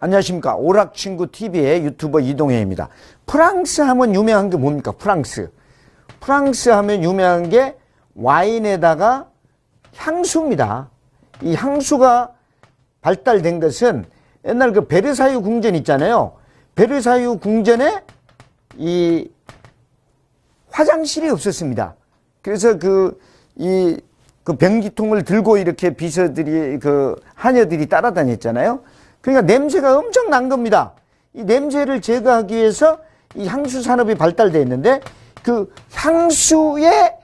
안녕하십니까 오락친구 TV의 유튜버 이동해입니다. 프랑스 하면 유명한 게 뭡니까? 프랑스. 프랑스 하면 유명한 게 와인에다가 향수입니다. 이 향수가 발달된 것은 옛날 그 베르사유 궁전 있잖아요. 베르사유 궁전에 이 화장실이 없었습니다. 그래서 그, 이, 그 변기통을 들고 이렇게 비서들이, 그, 하녀들이 따라다녔잖아요. 그러니까 냄새가 엄청 난 겁니다. 이 냄새를 제거하기 위해서 이 향수 산업이 발달되어 있는데 그 향수의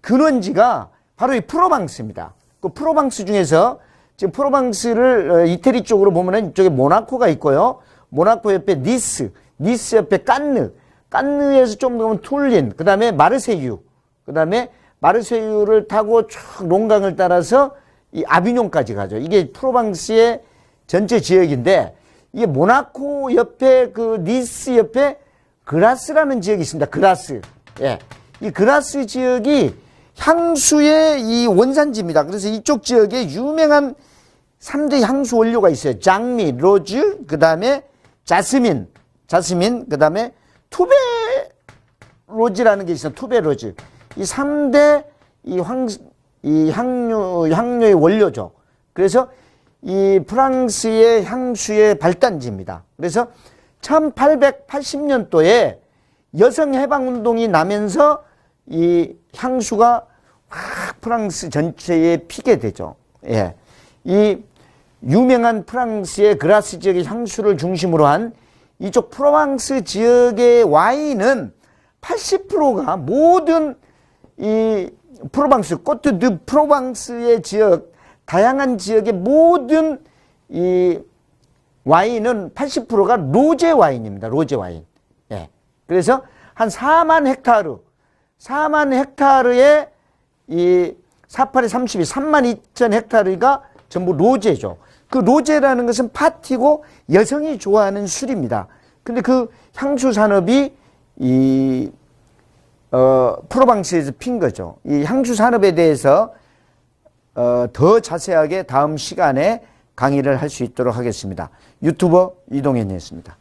근원지가 바로 이 프로방스입니다. 그 프로방스 중에서 지금 프로방스를 어, 이태리 쪽으로 보면은 이쪽에 모나코가 있고요. 모나코 옆에 니스, 니스 옆에 깐느, 깐느에서 좀 보면 툴린, 그 다음에 마르세유, 그 다음에 마르세유를 타고 쭉 롱강을 따라서 이 아비뇽까지 가죠. 이게 프로방스의 전체 지역인데 이게 모나코 옆에 그 니스 옆에 그라스라는 지역이 있습니다. 그라스. 예. 이 그라스 지역이 향수의 이 원산지입니다. 그래서 이쪽 지역에 유명한 3대 향수 원료가 있어요. 장미, 로즈, 그 다음에 자스민, 자스민, 그 다음에 투베 로즈라는 게 있어요. 투베 로즈. 이 3대 이 황, 이 향료, 향료의 원료죠. 그래서 이 프랑스의 향수의 발단지입니다. 그래서 1880년도에 여성 해방 운동이 나면서 이 향수가 확 프랑스 전체에 피게 되죠. 예. 이 유명한 프랑스의 그라스 지역의 향수를 중심으로 한 이쪽 프로방스 지역의 와인은 80%가 모든 이 프로방스, 꼬트 드 프로방스의 지역, 다양한 지역의 모든 이 와인은 80%가 로제 와인입니다. 로제 와인. 예. 그래서 한 4만 헥타르, 4만 헥타르의 이 48에 32, 3만 2천 헥타르가 전부 로제죠. 그 로제라는 것은 파티고 여성이 좋아하는 술입니다. 근데 그 향수 산업이 이, 어, 프로방스에서 핀 거죠. 이 향수 산업에 대해서 어, 더 자세하게 다음 시간에 강의를 할 수 있도록 하겠습니다. 유튜버 이동현이었습니다.